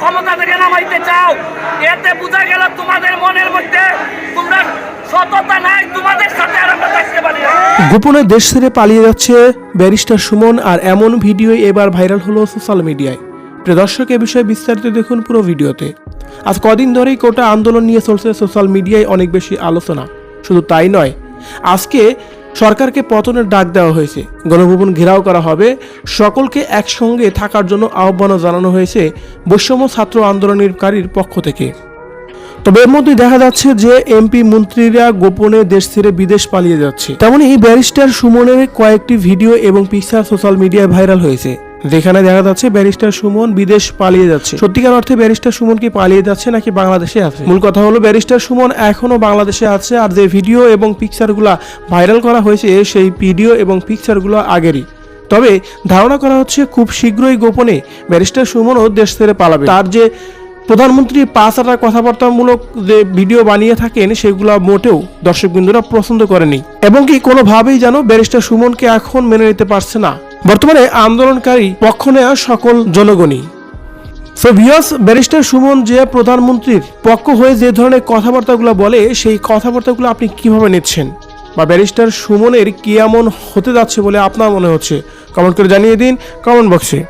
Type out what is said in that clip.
ক্ষমতা থেকে নামাইতে চাও? এতে বোঝা গেল তোমাদের মনের মধ্যে তোমরা সততা নাই, তোমাদের সাথে আর আমরা থাকতে পারি গোপনে দেশ ছেড়ে পালিয়ে যাচ্ছে ব্যারিস্টার সুমন, আর এমন ভিডিও এবার ভাইরাল হলো সোশ্যাল মিডিয়ায়। প্রিয় দর্শক, এ বিষয়ে বিস্তারিত দেখুন পুরো ভিডিওতে। আজ কদিন ধরেই কোটা আন্দোলন নিয়ে চলছে সোশ্যাল মিডিয়ায় অনেক বেশি আলোচনা। শুধু তাই নয়, আজকে সরকারকে পতনের ডাক দেওয়া হয়েছে। গণভবন ঘেরাও করা হবে। সকলকে একসঙ্গে থাকার জন্য আহ্বানও জানানো হয়েছে বৈষম্য ছাত্র আন্দোলনকারীর পক্ষ থেকে। তবে এর মধ্যে দেখা যাচ্ছে যে এমপি মন্ত্রীরা গোপনে দেশ ছেড়ে বিদেশ পালিয়ে যাচ্ছে। তেমনই ব্যারিস্টার সুমনের কয়েকটি ভিডিও এবং পিকচার সোশ্যাল মিডিয়ায় ভাইরাল হয়েছে। যেখানে দেখা যাচ্ছে ব্যারিস্টার সুমন বিদেশ পালিয়ে যাচ্ছে। সত্যিকার অর্থে ব্যারিস্টার সুমন কি পালিয়ে যাচ্ছে নাকি বাংলাদেশে আছে? মূল কথা হলো ব্যারিস্টার সুমন এখনও বাংলাদেশে আছে আর যে ভিডিও এবং পিকচারগুলো ভাইরাল করা হয়েছে, সেই ভিডিও এবং পিকচারগুলো আগেরই। তবে ধারণা করা হচ্ছে খুব শীঘ্রই গোপনে ব্যারিস্টার সুমনও দেশ ছেড়ে পালাবে। তার যে প্রধানমন্ত্রী পাঁচ হাজার কথাবার্তামূলক যে ভিডিও বানিয়ে থাকেন, সেগুলো মোটেও দর্শকবৃন্দরা পছন্দ করেনি। এবং কি কোনোভাবেই যেন ব্যারিস্টার সুমনকে এখন মেনে নিতে পারছে না। বর্তমানে আন্দোলনকারী পক্ষ নেয়া সকল জনগণই। সো ভিয়াস ব্যারিস্টার সুমন যে প্রধানমন্ত্রীর পক্ষ হয়ে যে ধরনের কথাবার্তাগুলো বলে, সেই কথাবার্তাগুলো আপনি কীভাবে নিচ্ছেন? বা ব্যারিস্টার সুমনের কি এমন হতে যাচ্ছে বলে আপনার মনে হচ্ছে? কমেন্ট করে জানিয়ে দিন, কমেন্ট বক্সে।